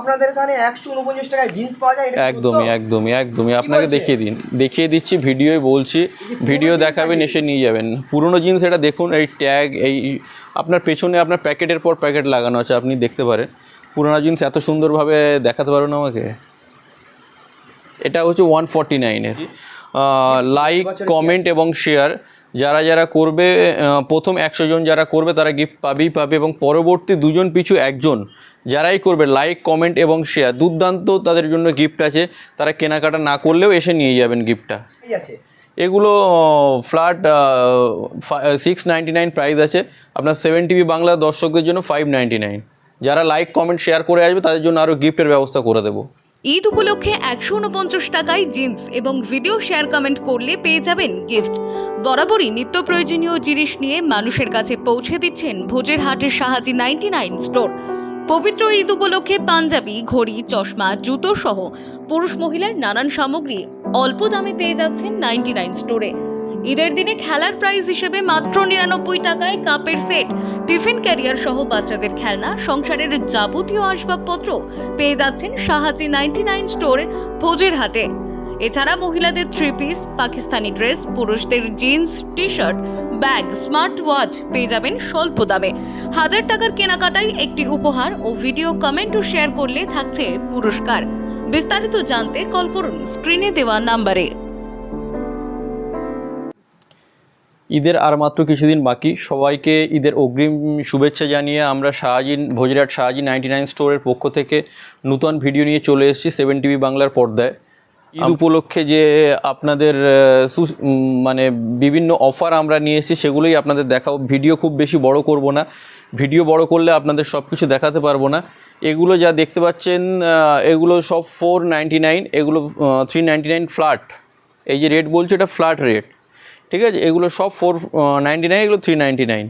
আপনাদের এখানে একশো উনপঞ্চাশ টাকায় জিন্স পাওয়া যায় একদমই একদমই একদমই। আপনাকে দেখিয়ে দিন দেখিয়ে দিচ্ছি ভিডিওই বলছি। ভিডিও দেখাবেন এসে নিয়ে যাবেন। পুরনো জিনিস এটা দেখুন এই ট্যাগ এই আপনার পেছনে আপনার প্যাকেটের পর প্যাকেট লাগানো আছে আপনি দেখতে পারেন। পুরোনো জিন্স এত সুন্দরভাবে দেখাতে পারবেন আমাকে? এটা হচ্ছে ওয়ান ফর্টি নাইনের। লাইক কমেন্ট এবং শেয়ার যারা যারা করবে প্রথম একশো জন যারা করবে তারা গিফট পাবেই পাবে এবং পরবর্তী দুজন পিছু একজন যারাই করবে লাইক কমেন্ট এবং শেয়ার দুর্দান্ত তাদের জন্য গিফট আছে। তারা কেনাকাটা না করলেও এসে নিয়ে যাবেন গিফটটা এগুলো flat six ninety nine price আছে। আপনার সেভেন টিভি বাংলা দর্শকদের জন্য ফাইভ নাইনটি নাইন যারা লাইক কমেন্ট শেয়ার করে আসবে তাদের জন্য আরও গিফটের ব্যবস্থা করে দেবো। ঈদ উপলক্ষে একশো উনপঞ্চাশ টাকায় জিন্স এবং ভিডিও শেয়ার কমেন্ট করলে পেয়ে যাবেন গিফট। বরাবরই নিত্য প্রয়োজনীয় জিনিস নিয়ে মানুষের কাছে পৌঁছে দিচ্ছেন ভোজের হাটের সাহায্যে নাইনটি নাইন স্টোর। পবিত্র ঈদ উপলক্ষে পাঞ্জাবি, ঘড়ি, চশমা, জুতো সহ পুরুষ মহিলার নানান সামগ্রী অল্প দামে পেয়ে যাচ্ছেন নাইনটি নাইন স্টোরে। ঈদের দিনে খেলার প্রাইজ হিসেবে মাত্র নিরানব্বই টাকায় কাপের সেট। টিফিন ক্যারিয়ার সহ বাচ্চাদের খেলনা, সংসারের যাবতীয় আসবাবপত্র পেয়ে যাচ্ছেন সাহায্যে নাইনটি নাইন স্টোর ভোজের হাটে। এছাড়া মহিলাদের থ্রি পিস পাকিস্তানি ড্রেস পুরুষদের jeans T shirt bag smart watch পেয়ে যাবেন স্বল্প দামে। হাজার টাকার কেনাকাটায় একটি উপহার ও ভিডিও কমেন্ট ও শেয়ার করলে থাকছে পুরস্কার। বিস্তারিত জানতে কল করুন স্ক্রিনে দেওয়া নাম্বারে ঈদের আর মাত্র কিছুদিন বাকি। সবাইকে ঈদের অগ্রিম শুভেচ্ছা জানিয়ে আমরা শাহজিন ভোজরাট শাহজি নাইনটি নাইন স্টোরের পক্ষ থেকে নূতন ভিডিও নিয়ে চলে এসেছি সেভেন টিভি বাংলার পর্দায়। ঈদ উপলক্ষে যে আপনাদের মানে বিভিন্ন অফার আমরা নিয়ে এসেছি সেগুলোই আপনাদের দেখাবো। ভিডিও খুব বেশি বড় করব না। ভিডিও বড় করলে আপনাদের সব কিছু দেখাতে পারব না। এগুলো যা দেখতে পাচ্ছেন এগুলো সব ফোর নাইনটি নাইন এগুলো থ্রি নাইনটি নাইন ফ্ল্যাট এই যে রেট বলছে এটা ফ্ল্যাট রেট ঠিক আছে? এগুলো সব ফোর নাইনটি নাইন এগুলো থ্রি নাইনটি নাইন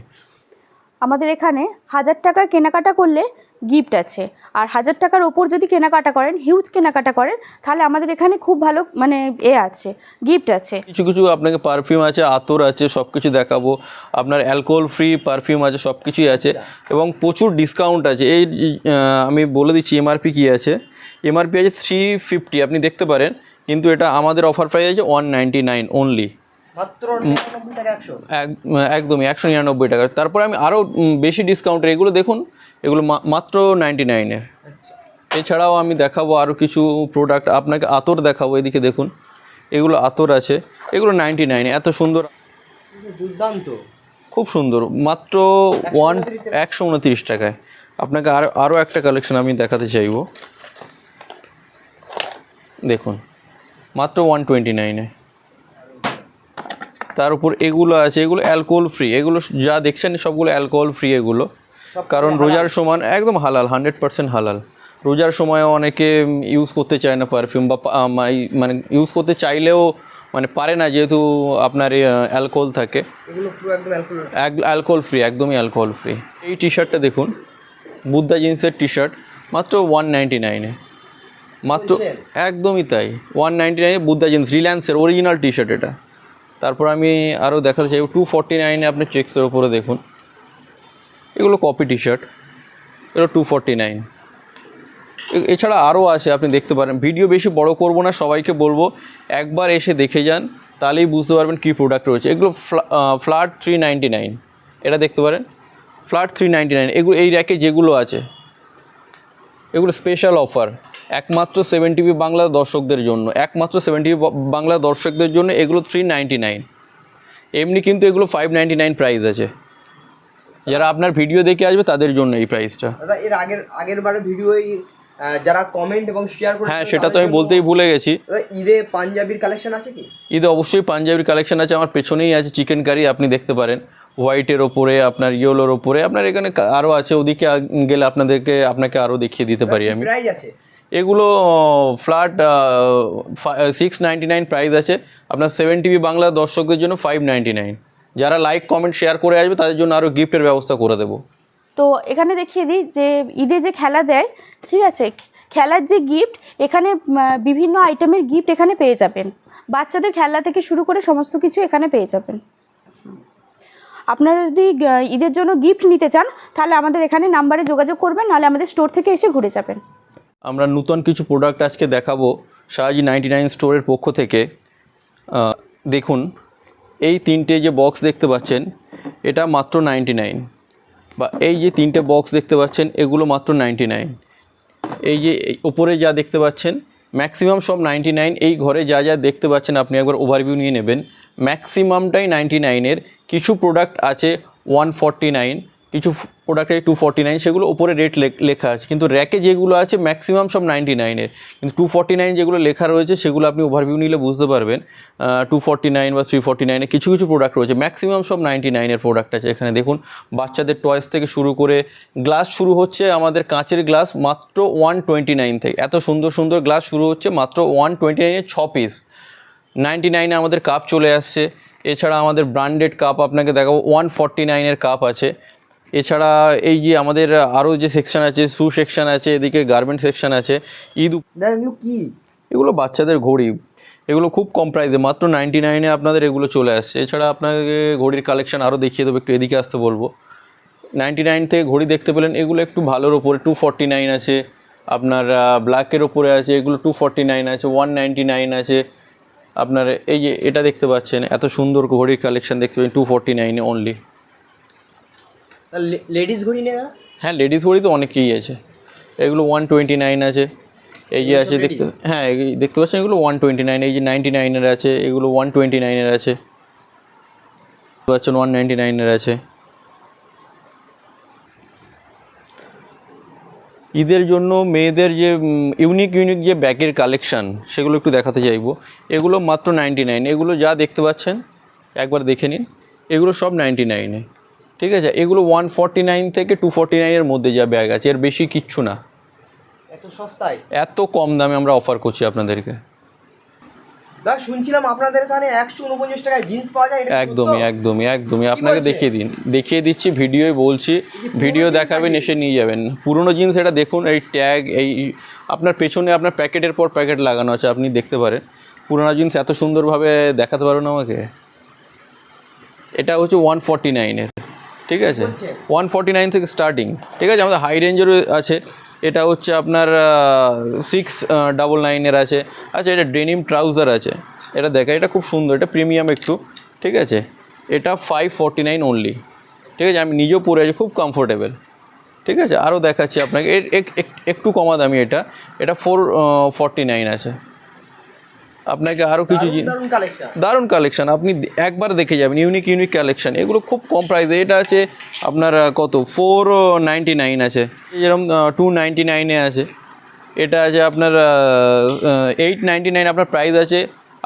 আমাদের এখানে হাজার টাকার কেনাকাটা করলে গিফট আছে। আর হাজার টাকার ওপর যদি কেনাকাটা করেন হিউজ কেনাকাটা করেন তাহলে আমাদের এখানে খুব ভালো মানে এ আছে গিফট আছে। কিছু কিছু আপনাকে পারফিউম আছে আতর আছে সব কিছু দেখাবো। আপনার অ্যালকোহল ফ্রি পারফিউম আছে সব কিছুই আছে এবং প্রচুর ডিসকাউন্ট আছে। এই আমি বলে দিচ্ছি এমআরপি কী আছে? এমআরপি আছে থ্রি ফিফটি আপনি দেখতে পারেন। কিন্তু এটা আমাদের অফার প্রাইস আছে ওয়ান নাইনটি নাইন অনলি একদমই একশো নিরানব্বই টাকা। তারপরে আমি আরও বেশি ডিসকাউন্টের এগুলো দেখুন এগুলো মাত্র নাইনটি নাইনের আচ্ছা। এছাড়াও আমি দেখাবো আরও কিছু প্রোডাক্ট আপনাকে আতর দেখাবো এদিকে দেখুন। এগুলো আতর আছে এগুলো নাইনটি নাইন এত সুন্দর। দুর্দান্ত। খুব সুন্দর মাত্র ওয়ান একশো উনত্রিশ টাকায়। আপনাকে আর আরও একটা কালেকশন আমি দেখাতে চাইব। দেখুন মাত্র ওয়ান টোয়েন্টি নাইনে তার উপর এগুলো আছে এগুলো অ্যালকোহল ফ্রি এগুলো যা দেখছেন সবগুলো অ্যালকোহল ফ্রি এগুলো। কারণ রোজার সমান একদম হালাল হান্ড্রেড পার্সেন্ট হালাল। রোজার সময় অনেকে ইউজ করতে চায় না পারফিউম বা মানে ইউজ করতে চাইলেও মানে পারে না যেহেতু আপনার অ্যালকোহল থাকে। অ্যালকোহল ফ্রি একদমই অ্যালকোহল ফ্রি এই টি শার্টটা দেখুন বুদ্ধা জিন্সের টি শার্ট মাত্র ওয়ান নাইনটি নাইনে মাত্র একদমই তাই ওয়ান নাইনটি নাইনে বুদ্ধা জিন্স রিলায়েন্সের অরিজিনাল টি শার্ট এটা। তারপর আমি আরও দেখাতে চাইব টু ফর্টি নাইনে আপনি চেক্সের ওপরে দেখুন। এগুলো কপি টি শার্ট এগুলো টু ফর্টি নাইন এছাড়া আরও আছে, আপনি দেখতে পারেন। ভিডিও বেশি বড় করব না, সবাইকে বলব, একবার এসে দেখে যান, তাহলেই বুঝতে পারবেন কী প্রোডাক্ট রয়েছে। এগুলো ফ্ল্যাট থ্রি নাইনটি নাইন এটা দেখতে পারেন? ফ্ল্যাট থ্রি নাইনটি নাইন এগুলো, এই র্যাকে যেগুলো আছে, এগুলো স্পেশাল অফার একমাত্র সেভেন টিভি বাংলা দর্শকদের জন্য একমাত্র সেভেন টিভি বাংলা দর্শকদের জন্য এগুলো থ্রি নাইনটি নাইন এমনি কিন্তু এগুলো ফাইভ নাইনটি নাইন প্রাইস আছে। যারা আপনার ভিডিও দেখে আসবে তাদের জন্য এই প্রাইসটা দাদা এর আগের আগের বারে ভিডিওই যারা কমেন্ট এবং শেয়ার করে হ্যাঁ সেটা তো আমি বলতেই ভুলে গেছি। ঈদে পাঞ্জাবির কালেকশন আছে কি? ঈদে অবশ্যই পাঞ্জাবির কালেকশন আছে আমার পেছনেই আছে চিকেন কারি আপনি দেখতে পারেন। হোয়াইটের ওপরে আপনার ইয়েলোর ওপরে আপনার এখানে আরও আছে ওদিকে গেলে আপনাদেরকে আপনাকে আরও দেখিয়ে দিতে পারি আমি। প্রাইস আছে। এগুলো ফ্ল্যাট সিক্স নাইন প্রাইস আছে। আপনার সেভেন টিভি বাংলা দর্শকদের জন্য ফাইভ নাইনটি নাইন যারা লাইক কমেন্ট শেয়ার করে আসবে, তাদের জন্য আরও গিফটের ব্যবস্থা করে দেবো। তো এখানে দেখিয়ে দিই যে, ঈদে যে খেলা দেয়, ঠিক আছে? খেলার যে গিফট এখানে বিভিন্ন আইটেমের গিফট এখানে পেয়ে যাবেন। বাচ্চাদের খেলা থেকে শুরু করে সমস্ত কিছু এখানে পেয়ে যাবেন। আপনারা যদি ঈদের জন্য গিফট নিতে চান, তাহলে আমাদের এখানে নাম্বারে যোগাযোগ করবেন, নাহলে আমাদের স্টোর থেকে এসে ঘুরে যাবেন। আমরা নূতন কিছু প্রোডাক্ট আজকে দেখাবো শাহজি নাইনটি নাইন স্টোরের পক্ষ থেকে। দেখুন, এই তিনটে যে বক্স দেখতে পাচ্ছেন, এটা মাত্র নাইনটি নাইন বা এই যে তিনটে বক্স দেখতে পাচ্ছেন, এগুলো মাত্র নাইনটি নাইন এই যে ওপরে যা দেখতে পাচ্ছেন ম্যাক্সিমাম সব নাইনটি নাইন এই ঘরে যা যা দেখতে পাচ্ছেন, আপনি একবার ওভারভিউ নিয়ে নেবেন। ম্যাক্সিমামটাই নাইনটি নাইনের কিছু প্রোডাক্ট আছে ওয়ান ফর্টি নাইন কিছু প্রোডাক্ট টু ফর্টি নাইন সেগুলো ওপরে রেট লেখা আছে। কিন্তু র্যাকে যেগুলো আছে ম্যাক্সিমাম সব নাইনটি নাইনের কিন্তু টু ফর্টি নাইন যেগুলো লেখা রয়েছে, সেগুলো আপনি ওভারভিউ নিলে বুঝতে পারবেন। টু ফর্টি নাইন বা থ্রি ফর্টি নাইনের কিছু কিছু প্রোডাক্ট রয়েছে। ম্যাক্সিমাম সব নাইনটি নাইনের প্রোডাক্ট আছে। এখানে দেখুন, বাচ্চাদের টয়েস থেকে শুরু করে গ্লাস শুরু হচ্ছে আমাদের কাঁচের গ্লাস মাত্র ওয়ান টোয়েন্টি নাইন থেকে। এত সুন্দর সুন্দর গ্লাস শুরু হচ্ছে মাত্র ওয়ান টোয়েন্টি নাইনের ছ পিস নাইনটি নাইনে আমাদের কাপ চলে আসছে। এছাড়া আমাদের ব্র্যান্ডেড কাপ আপনাকে দেখাবো ওয়ান ফর্টি নাইনের কাপ আছে। এছাড়া এই যে আমাদের আরও যে সেকশন আছে শু সেকশন আছে এদিকে গার্মেন্ট সেকশন আছে ঈদ এগুলো কি? এগুলো বাচ্চাদের ঘড়ি। এগুলো খুব কম প্রাইসে মাত্র নাইনটি নাইনে আপনাদের এগুলো চলে আসছে। এছাড়া আপনাকে ঘড়ির কালেকশন আরও দেখিয়ে দেবো একটু এদিকে আসতে বলব। নাইনটি নাইন থেকে ঘড়ি দেখতে পেলেন এগুলো একটু ভালোর ওপরে টু ফর্টি নাইন আছে। আপনার ব্ল্যাকের ওপরে আছে এগুলো টু ফর্টি নাইন আছে ওয়ান নাইনটি নাইন আছে। আপনার এই যে এটা দেখতে পাচ্ছেন এত সুন্দর ঘড়ির কালেকশন দেখতে পাচ্ছেন টু ফর্টি নাইনে অনলি লেডিস ঘড়ি নেই হ্যাঁ লেডিস ঘড়ি তো অনেকেই আছে। এগুলো ওয়ান টোয়েন্টি নাইন আছে। এই যে আছে দেখতে হ্যাঁ এই দেখতে পাচ্ছেন এগুলো ওয়ান টোয়েন্টি নাইন এই যে নাইনটি নাইনের আছে এগুলো ওয়ান টোয়েন্টি নাইনের আছে। দেখতে পাচ্ছেন ওয়ান নাইনটি নাইনের আছে। ঈদের জন্য মেয়েদের যে ইউনিক ইউনিক যে ব্যাগের কালেকশান সেগুলো একটু দেখাতে চাইব। এগুলো মাত্র নাইনটি নাইন এগুলো যা দেখতে পাচ্ছেন একবার দেখে নিন। এগুলো সব নাইনটি নাইনে ঠিক আছে? এগুলো ওয়ান ফর্টি নাইন থেকে টু ফর্টি নাইনের মধ্যে যা ব্যাগ আছে এর বেশি কিচ্ছু না। এত সস্তায়? এত কম দামে আমরা অফার করছি আপনাদেরকে। শুনছিলাম আপনাদের এখানে একশো উনপঞ্চাশ টাকায় জিন্স পাওয়া যায় একদমই একদমই একদমই। আপনাকে দেখিয়ে দিন দেখিয়ে দিচ্ছি বলছি। ভিডিও দেখাবেন এসে নিয়ে যাবেন। পুরনো জিনিস এটা দেখুন এই ট্যাগ এই আপনার পেছনে আপনার প্যাকেটের পর প্যাকেট লাগানো আছে আপনি দেখতে পারেন। পুরোনো জিন্স এত সুন্দরভাবে দেখাতে পারবেন আমাকে? এটা হচ্ছে ওয়ান ফর্টি নাইনের ঠিক আছে? ওয়ান ফর্টি নাইন থেকে স্টার্টিং ঠিক আছে আমাদের হাই রেঞ্জের আছে। এটা হচ্ছে আপনার সিক্স ডাবল নাইনের আছে। আচ্ছা এটা ডেনিম ট্রাউজার আছে। এটা দেখা এটা খুব সুন্দর এটা প্রিমিয়াম একটু। ঠিক আছে? এটা ফাইভ ফর্টি নাইন অনলি ঠিক আছে আমি নিজেও পরে আছি খুব কমফোর্টেবল ঠিক আছে? আরও দেখাচ্ছি আপনাকে। একটু কমা দামি এটা। এটা ফোর ফর্টি নাইন আছে। আপনাকে আরও কিছু দারুণ জিনিস দারুণ কালেকশন দারুণ কালেকশন আপনি একবার দেখে যাবেন ইউনিক ইউনিক কালেকশন এগুলো খুব কম প্রাইসে এটা আছে আপনার কত? ফোর নাইনটি নাইন আছে যেরকম টু নাইনটি নাইনে আছে। এটা আছে আপনার এইট নাইনটি নাইন আপনার প্রাইস আছে।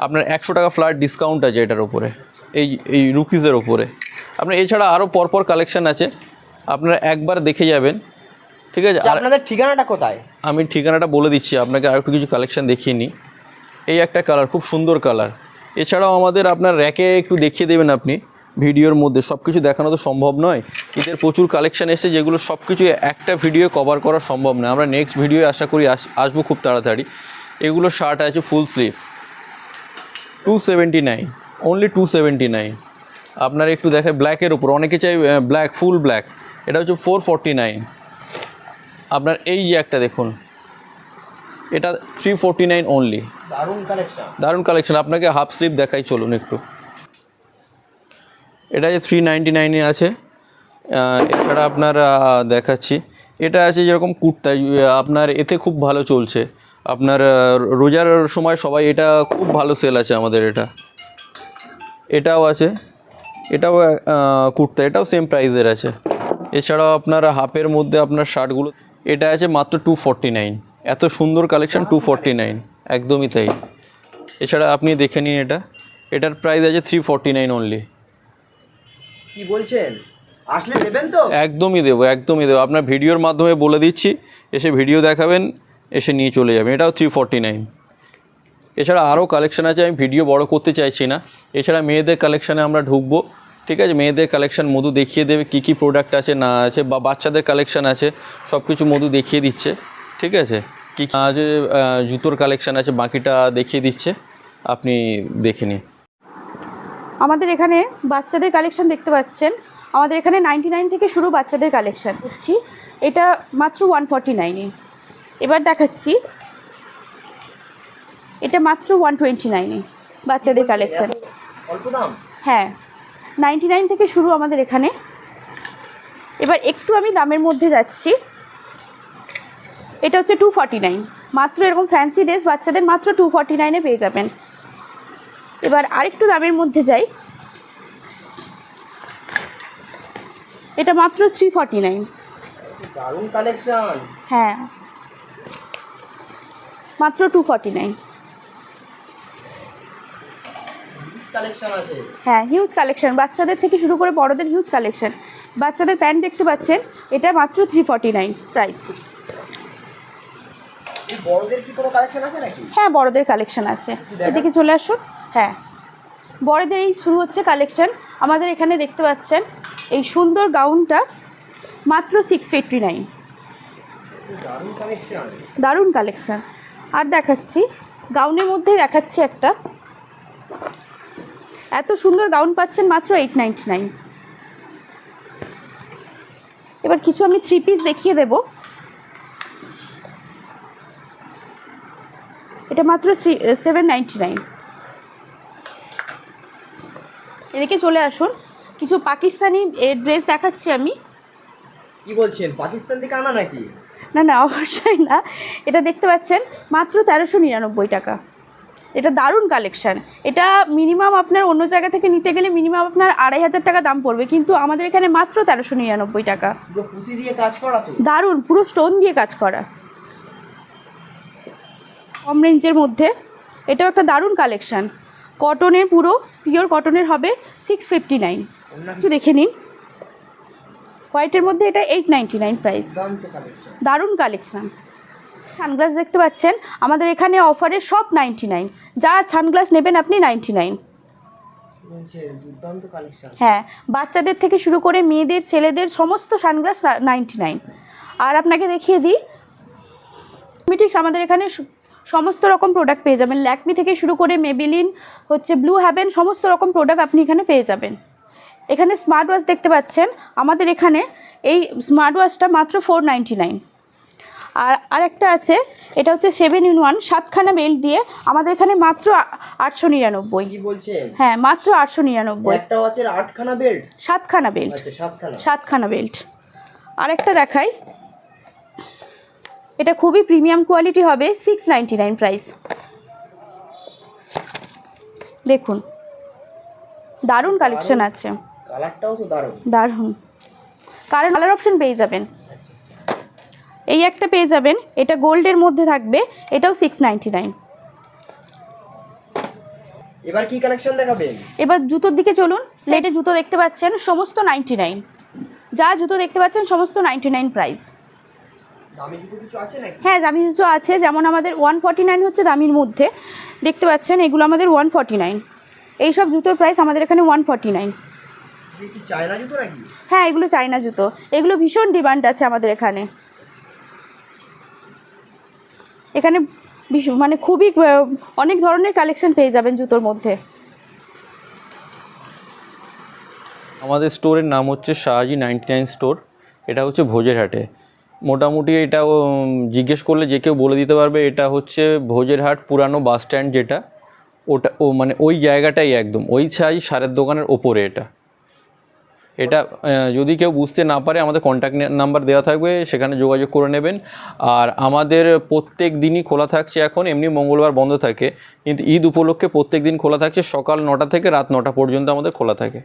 আপনার একশো টাকা ফ্ল্যাট ডিসকাউন্ট আছে এটার ওপরে এই এই রুকিজের ওপরে আপনার এছাড়া আরও পরপর কালেকশন আছে। আপনারা একবার দেখে যাবেন। ঠিক আছে? আপনাদের ঠিকানাটা কোথায়? আমি ঠিকানাটা বলে দিচ্ছি। আপনাকে আর একটু কিছু কালেকশন দেখিয়ে নিই। এই একটা কালার খুব সুন্দর কালার এছাড়াও আমাদের আপনার র্যাকে একটু দেখিয়ে দেবেন আপনি। ভিডিওর মধ্যে সব কিছু দেখানো তো সম্ভব নয়। ঈদের প্রচুর কালেকশন এসে যেগুলো সব কিছু একটা ভিডিও কভার করা সম্ভব নয়। আমরা নেক্সট ভিডিও আশা করি আস- আসব খুব তাড়াতাড়ি। এগুলো শার্ট আছে full sleeve two seventy nine only two seventy nine আপনার একটু দেখে ব্ল্যাকের উপর। অনেকে চাই ব্ল্যাক ফুল ব্ল্যাক এটা হচ্ছে ফোর ফর্টি নাইন আপনার এই যে একটা দেখুন। এটা থ্রি ফোরটি নাইন অনলি দারুণ কালেকশন দারুণ কালেকশন আপনাকে হাফ স্লিভ দেখাই চলুন একটু। এটা যে থ্রি নাইনটি নাইনে আছে এছাড়া আপনার দেখাচ্ছি। এটা আছে যেরকম কুর্তা আপনার এতে খুব ভালো চলছে। আপনার রোজার সময় সবাই এটা খুব ভালো সেল আছে আমাদের এটা। এটাও আছে। এটাও কুর্তা এটাও সেম প্রাইসের আছে। এছাড়াও আপনার হাফের মধ্যে আপনার শার্টগুলো এটা আছে মাত্র টু ফর্টি নাইন এত সুন্দর কালেকশন টু ফর্টি নাইন একদমই তাই। এছাড়া আপনি দেখে নিন এটা। এটার প্রাইস আছে থ্রি ফর্টি নাইন অনলি কি বলছেন? আসলে দেবেন তো? একদমই দেবো একদমই দেবো। আপনার ভিডিওর মাধ্যমে বলে দিচ্ছি এসে ভিডিও দেখাবেন এসে নিয়ে চলে যাবেন। এটাও থ্রি ফর্টি নাইন এছাড়া আরও কালেকশন আছে আমি ভিডিও বড় করতে চাইছি না। এছাড়া মেয়েদের কালেকশানে আমরা ঢুকবো। ঠিক আছে? মেয়েদের কালেকশন মধু দেখিয়ে দেবে কী কী প্রোডাক্ট আছে না আছে বা বাচ্চাদের কালেকশন আছে সব কিছু মধু দেখিয়ে দিচ্ছে। ঠিক আছে? কী আহ, জুতোর কালেকশান আছে বাকিটা দেখিয়ে দিচ্ছে। আপনি দেখে নিন। আমাদের এখানে বাচ্চাদের কালেকশান দেখতে পাচ্ছেন। আমাদের এখানে নাইনটি নাইন থেকে শুরু বাচ্চাদের কালেকশান হচ্ছি এটা মাত্র ওয়ান ফর্টি নাইনে এবার দেখাচ্ছি। এটা মাত্র ওয়ান টোয়েন্টি নাইনে বাচ্চাদের কালেকশন এত অল্প দাম? হ্যাঁ। নাইনটি নাইন থেকে শুরু আমাদের এখানে। এবার একটু আমি দামের মধ্যে যাচ্ছি। এটা হচ্ছে টু ফর্টি নাইন মাত্র এরকম ফ্যান্সি ড্রেস বাচ্চাদের মাত্র টু ফর্টি নাইনে পেয়ে যাবেন। এবার আরেকটু দামের মধ্যে যাই। এটা মাত্র থ্রি ফর্টি নাইন দারুণ কালেকশন হ্যাঁ। মাত্র টু ফর্টি নাইন কালেকশন আছে। হ্যাঁ হিউজ কালেকশন বাচ্চাদের থেকে শুরু করে বড়দের হিউজ কালেকশন বাচ্চাদের প্যান্ট দেখতে পাচ্ছেন এটা মাত্র থ্রি ফর্টি নাইন প্রাইস বড়দের কি কোনো কালেকশন আছে নাকি? হ্যাঁ বড়দের কালেকশন আছে। এদিকে চলে আসুন হ্যাঁ। বড়দের এই শুরু হচ্ছে কালেকশন আমাদের এখানে দেখতে পাচ্ছেন এই সুন্দর গাউনটা মাত্র সিক্স ফিফটি নাইন দারুণ কালেকশন আর দেখাচ্ছি গাউনের মধ্যে দেখাচ্ছি একটা। এত সুন্দর গাউন পাচ্ছেন মাত্র এইট নাইনটি নাইন এবার কিছু আমি থ্রি পিস দেখিয়ে দেব। এটা মাত্র সেভেন নাইনটি নাইন এদিকে চলে আসুন। কিছু পাকিস্তানি ড্রেস দেখাচ্ছি আমি। কি বলছেন? পাকিস্তান থেকে আনা নাকি? না না অবশ্যই না। এটা দেখতে পাচ্ছেন মাত্র তেরোশো নিরানব্বই টাকা। এটা দারুণ কালেকশান এটা মিনিমাম আপনার অন্য জায়গা থেকে নিতে গেলে মিনিমাম আপনার আড়াই হাজার টাকা দাম পড়বে কিন্তু আমাদের এখানে মাত্র তেরোশো নিরানব্বই টাকা। দিয়ে কাজ করা দারুণ পুরো স্টোন দিয়ে কাজ করা। কম রেঞ্জের মধ্যে। এটাও একটা দারুণ কালেকশান। কটনের পুরো পিওর কটনের হবে সিক্স ফিফটি নাইন একটু দেখে নিন। হোয়াইটের মধ্যে এটা এইট নাইনটি নাইন প্রাইস দারুণ কালেকশান। সানগ্লাস দেখতে পাচ্ছেন? আমাদের এখানে অফারে সব নাইনটি নাইন যা সানগ্লাস নেবেন আপনি নাইনটি নাইন হ্যাঁ বাচ্চাদের থেকে শুরু করে মেয়েদের ছেলেদের সমস্ত সানগ্লাস নাইনটি নাইন আর আপনাকে দেখিয়ে দিই। মিটিক্স আমাদের এখানে সমস্ত রকম প্রোডাক্ট পেয়ে যাবেন। ল্যাকমি থেকে শুরু করে মেবিলিন হচ্ছে ব্লু হ্যাভেন সমস্ত রকম প্রোডাক্ট আপনি এখানে পেয়ে যাবেন। এখানে স্মার্ট ওয়াচ দেখতে পাচ্ছেন। আমাদের এখানে এই স্মার্ট ওয়াচটা মাত্র ফোর নাইনটি নাইন আর আরেকটা আছে এটা হচ্ছে সেভেন ইন ওয়ান সাতখানা বেল্ট দিয়ে আমাদের এখানে মাত্র আটশো নিরানব্বই। হ্যাঁ মাত্র আটশো নিরানব্বই। সাতখানা বেল্ট সাতখানা বেল্ট আচ্ছা সাতখানা। সাতখানা বেল্ট আরেকটা দেখাই। এটা খুবই প্রিমিয়াম কোয়ালিটি হবে সিক্স নাইনটি নাইন প্রাইস দেখুন দারুণ কালেকশন আছে। কালারটাও তো দারুণ। দারুণ। কারণ কালার অপশন পেয়ে যাবেন। এই একটা পেয়ে যাবেন এটা গোল্ডের মধ্যে থাকবে এটাও সিক্স নাইনটি নাইন এবার কি কালেকশন দেখাবেন এবার জুতোর দিকে চলুন লেটে জুতো দেখতে পাচ্ছেন সমস্ত নাইনটি নাইন যা জুতো দেখতে পাচ্ছেন সমস্ত নাইনটি নাইন প্রাইস দামি জুতো কিছু আছে নাকি হ্যাঁ দামি জুতো আছে যেমন আমাদের ওয়ান ফর্টি নাইন হচ্ছে দামির মধ্যে। দেখতে পাচ্ছেন এগুলো আমাদের ওয়ান ফর্টি নাইন এইসব জুতোর প্রাইস আমাদের এখানে ওয়ান ফর্টি নাইন চায়না হ্যাঁ এগুলো চাইনা জুতো। এগুলো ভীষণ ডিমান্ড আছে আমাদের এখানে। এখানে ভীষণ মানে খুবই অনেক ধরনের কালেকশন পেয়ে যাবেন জুতোর মধ্যে। আমাদের স্টোরের নাম হচ্ছে শাহাজি নাইনটি নাইন স্টোর এটা হচ্ছে ভোজের হাটে মোটামুটি এটা জিজ্ঞেস করলে যে কেউ বলে দিতে পারবে, এটা হচ্ছে ভোজের হাট পুরানো বাস স্ট্যান্ড যেটা, ওটা, ও মানে ওই জায়গাটাই একদম, ওই শাহাজি সারের দোকানের ওপরে এটা। এটা যদি কেউ বুঝতে না পারে, আমাদের কন্ট্যাক্ট নাম্বার দেওয়া থাকবে, সেখানে যোগাযোগ করে নেবেন। আর আমাদের প্রত্যেক দিনই খোলা থাকছে এখন, এমনি মঙ্গলবার বন্ধ থাকে, কিন্তু ঈদ উপলক্ষে প্রত্যেক দিন খোলা থাকছে, সকাল নটা থেকে রাত নটা পর্যন্ত আমাদের খোলা থাকে।